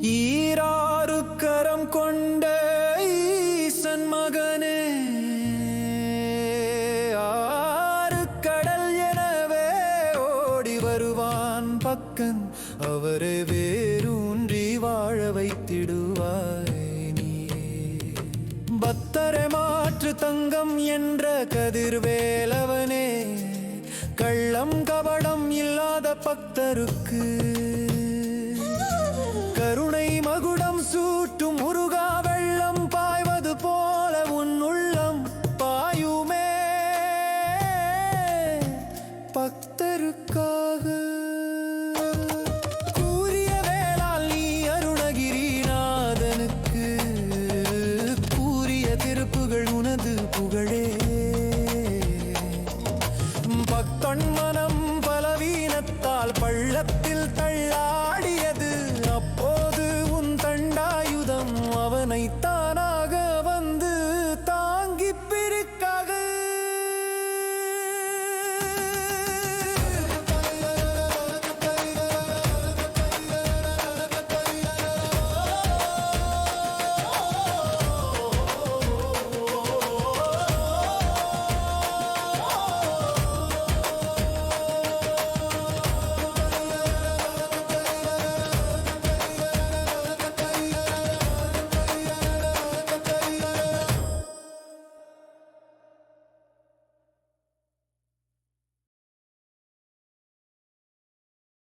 ஈராறு கரம் கொண்ட ஈசன் மகனே ஆறு கடல் எனவே ஓடி வருவான் பக்கன். அவரே வேரூன்றி வாழ வைத்திடுவாய் பத்தரை மாற்று தங்கம் என்ற கதிர்வேலவனே கள்ளம் கபடம் இல்லாத பக்தருக்கு உள்ளத்தால் பள்ளத்தில் தள்ளா